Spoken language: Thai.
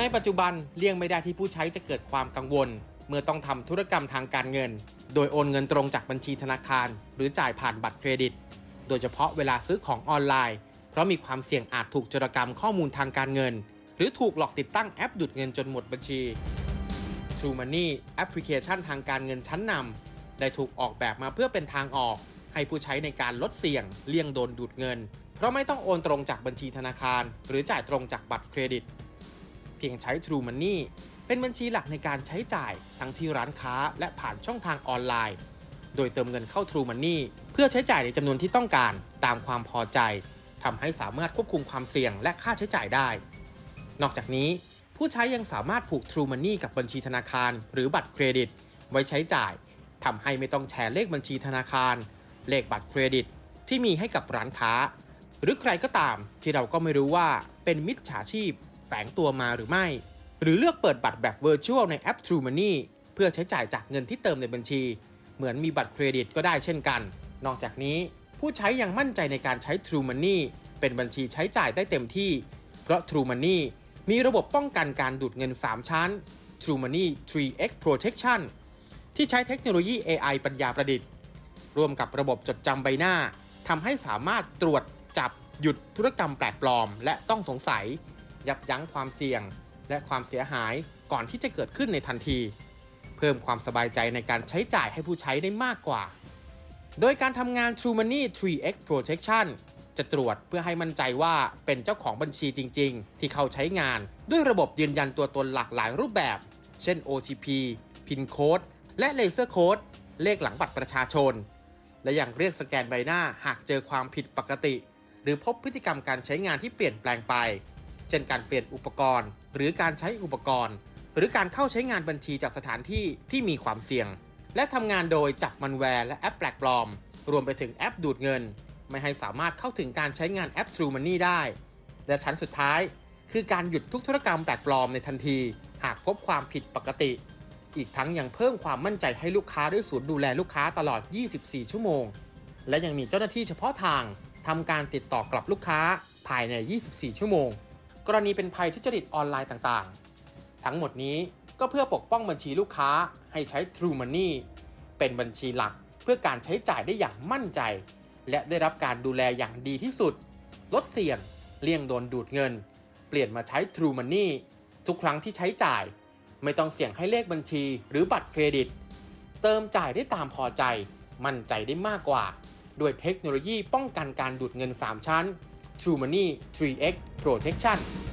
ในปัจจุบันเลี่ยงไม่ได้ที่ผู้ใช้จะเกิดความกังวล เมื่อต้องทำธุรกรรมทางการเงิน โดยโอนเงินตรงจากบัญชีธนาคาร หรือจ่ายผ่านบัตรเครดิต โดยเฉพาะเวลาซื้อของออนไลน์ เพราะมีความเสี่ยงอาจถูกโจรกรรมข้อมูลทางการเงิน หรือถูกหลอกติดตั้งแอปดูดเงินจนหมดบัญชี True Money แอปพลิเคชันทางการเงินชั้นนำได้ถูกออกแบบมาเพื่อเป็นทางออก ให้ผู้ใช้ในการลดเสี่ยง เลี่ยงโดนดูดเงิน เพราะไม่ต้องโอนตรงจากบัญชีธนาคาร หรือจ่ายตรงจากบัตรเครดิต พียงใช้ True Money เป็นบัญชีหลักในการใช้จ่ายทั้งที่ร้านค้าและผ่านช่องทางออนไลน์ โดยเติมเงินเข้า True Money เพื่อใช้จ่ายในจำนวนที่ต้องการตามความพอใจทำให้สามารถควบคุมความเสี่ยงและค่าใช้จ่ายได้ นอกจากนี้ ผู้ใช้ยังสามารถผูก True Money กับบัญชีธนาคาร หรือบัตรเครดิต ไว้ใช้จ่ายทำให้ไม่ต้องแชร์เลขบัญชีธนาคาร เลขบัตรเครดิต ที่มีให้กับร้านค้า หรือใครก็ตามที่เราก็ไม่รู้ว่าเป็นมิจฉาชีพ แฝงตัวมาหรือไม่ หรือเลือกเปิดบัตรแบบ Virtual ในแอป True Money เพื่อใช้จ่ายจากเงินที่เติมในบัญชี เหมือนมีบัตรเครดิตก็ได้เช่นกัน นอกจากนี้ผู้ใช้ยังมั่นใจในการใช้ True Money เป็นบัญชีใช้จ่ายได้เต็มที่ เพราะ True Money มีระบบป้องกันการดูดเงิน 3 ชั้น True Money 3x Protection ที่ใช้เทคโนโลยี AI ปัญญาประดิษฐ์ร่วมกับระบบจดจำใบหน้าทำให้สามารถตรวจจับหยุดธุรกรรมแปลกปลอม และต้องสงสัย ยับยั้งความเสี่ยง และความเสียหายก่อนที่จะเกิดขึ้นในทันที เพิ่มความสบายใจในการใช้จ่ายให้ผู้ใช้ได้มากกว่า โดยการทำงาน True Money 3x Protection จะตรวจเพื่อให้มั่นใจว่าเป็นเจ้าของบัญชีจริง ๆ ที่เข้าใช้งาน ด้วยระบบยืนยันตัวตนหลากหลายรูปแบบ เช่น OTP PIN Code และเลเซอร์โค้ดเลขหลังบัตรประชาชน และยังเรียกสแกนใบหน้าหากเจอความผิดปกติ หรือพบพฤติกรรมการใช้งานที่เปลี่ยนแปลงไป เช่นการเปลี่ยนอุปกรณ์ หรือการใช้อุปกรณ์ หรือการเข้าใช้งานบัญชีจากสถานที่ที่มีความเสี่ยง และทำงานโดยจับมันแวร์และแอปแปลกปลอม รวมไปถึงแอปดูดเงิน ไม่ให้สามารถเข้าถึงการใช้งานแอป True Money ได้ และชั้นสุดท้าย คือการหยุดทุกธุรกรรมแปลกปลอมในทันที หากพบความผิดปกติ อีกทั้งยังเพิ่มความมั่นใจให้ลูกค้าด้วยศูนย์ดูแลลูกค้าตลอด 24 ชั่วโมง และยังมีเจ้าหน้าที่เฉพาะทางทำการติดต่อกลับลูกค้าภายใน 24 ชั่วโมง กรณีเป็นภัยทุจริตออนไลน์ต่างๆ ทั้งหมดนี้ก็เพื่อปกป้องบัญชีลูกค้าให้ใช้ True Money เป็นบัญชีหลักเพื่อการใช้จ่ายได้อย่างมั่นใจ และได้รับการดูแลอย่างดีที่สุด ลดเสี่ยง เลี่ยงโดนดูดเงิน เปลี่ยนมาใช้ True Money ทุกครั้งที่ใช้จ่าย ไม่ต้องเสี่ยงให้เลขบัญชีหรือบัตรเครดิต เติมจ่ายได้ตามพอใจ มั่นใจได้มากกว่า ด้วยเทคโนโลยีป้องกันการดูดเงิน 3 ชั้น True Money 3x Protection